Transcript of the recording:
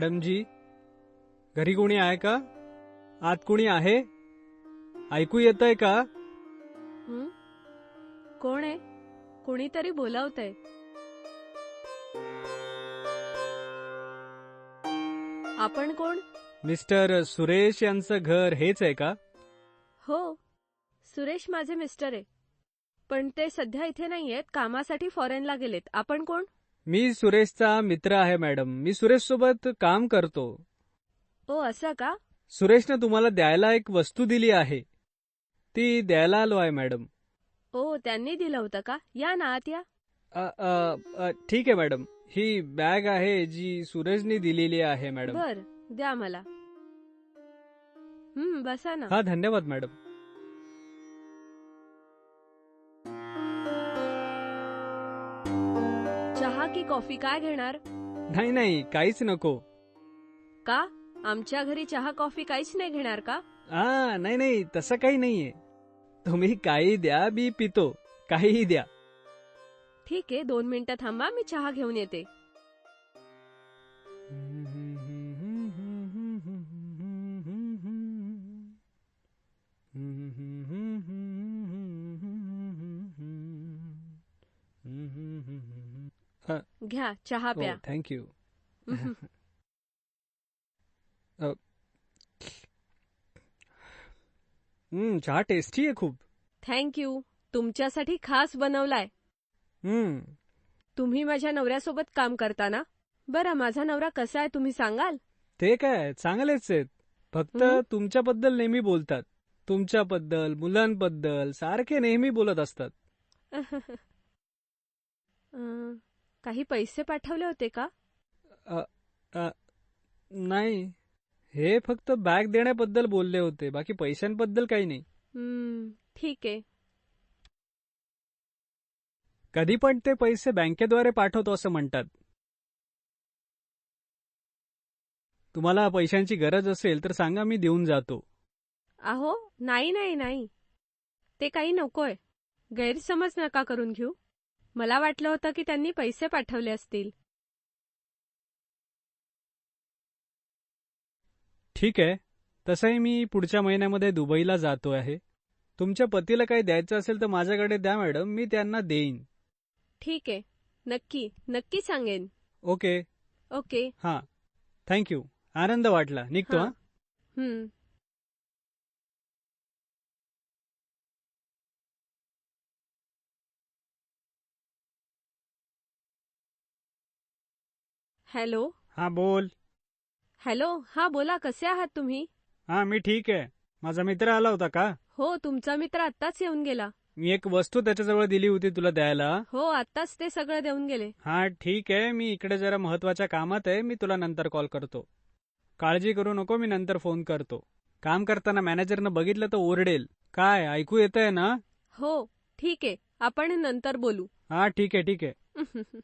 मॅडमजी घरी कोणी आहे का? आत कोणी आहे? ऐकू येत आहे का? हं? कोण आहे? कुणीतरी बोलावतंय. आपण कोण? मिस्टर सुरेश यांचं घर हेच आहे का? हो सुरेश माझे मिस्टर आहे. पण ते सध्या इथे नाहीयेत कामासाठी फॉरेनला गेलेत. आपण कोण? मी सुरेशचा मित्र आहे मॅडम. मी सुरेश सोबत काम करतो. ओ असं का? सुरेशनं तुम्हाला द्यायला एक वस्तू दिली आहे. ती द्यायला आलो आहे मॅडम. ओ त्यांनी दिलं होतं का? या ना आत या अ, अ, अ, ठीक आहे मॅडम. ही बॅग आहे जी सुरेशनी दिलेली आहे मॅडम. बर द्या मला. हं बसा ना. हा धन्यवाद मॅडम. चहा की कॉफ़ी काय घेणार? नाही नाही काहीच नको. का? आमच्या घरी चहा कॉफ़ी काहीच नाही घेणार का? आ नाही नाही तसं काही नाहीये. तुम्ही काही द्या मी पितो. काहीही द्या. ठीक आहे दोन मिनिटं थांबा मी चहा घेऊन येते. घ्या चहा प्या. थँक्यू हं. चहा टेस्टी आहे खूप. थँक्यू तुमच्यासाठी खास बनवलाय. हम्म. तुम्ही माझ्या नवऱ्यासोबत काम करता ना? बरं माझा नवरा कसा आहे तुम्ही सांगाल? ते काय चांगलेच आहेत. फक्त? तुमच्याबद्दल नेहमी बोलतात. तुमच्याबद्दल मुलांबद्दल सारखे नेहमी बोलत असतात. काही पैसे पाठवले होते का? नाही. हे फक्त बॅग देण्याबद्दल बोलले होते. बाकी पैशांबद्दल काही नाही. हं, ठीक. आहे कधी पण ते पैसे बँकेद्वारे पाठवतो असं म्हणतात. तुम्हाला पैशांची गरज असेल तर सांगा मी देऊन जातो. अहो नाही नाही नाही. ते काही नकोय. गैरसमज नका करून घेऊ. मला वाटलं होतं की त्यांनी पैसे पाठवले असतील. ठीक आहे. तसंही मी पुढच्या महिन्यामध्ये दुबईला जातो आहे. तुमच्या पतीला काही द्यायचं असेल तर माझ्याकडे द्या मॅडम. मी त्यांना देईन. ठीक आहे. नक्की. नक्की सांगेन. ओके. ओके. हां. Thank you. आनंद वाटला. निघतो हां. हा? हं. हॅलो. हां बोल. हॅलो हा बोला कसे आहात तुम्ही? हां मी ठीक आहे. माझा मित्र आला होता का? हो तुमचा मित्र आत्ताच येऊन गेला. मी एक वस्तू त्याच्याजवळ दिली होती तुला द्यायला. हो आत्ताच ते सगळं देऊन गेले. हा ठीक आहे. मी इकडे जरा महत्त्वाच्या कामात आहे. मी तुला नंतर कॉल करतो. काळजी करू नको मी नंतर फोन करतो. काम करताना मॅनेजरनं बघितलं तर ओरडेल. काय ऐकू येतंय ना? हो ठीक आहे. आपण नंतर बोलू. हा ठीक आहे ठीक आहे.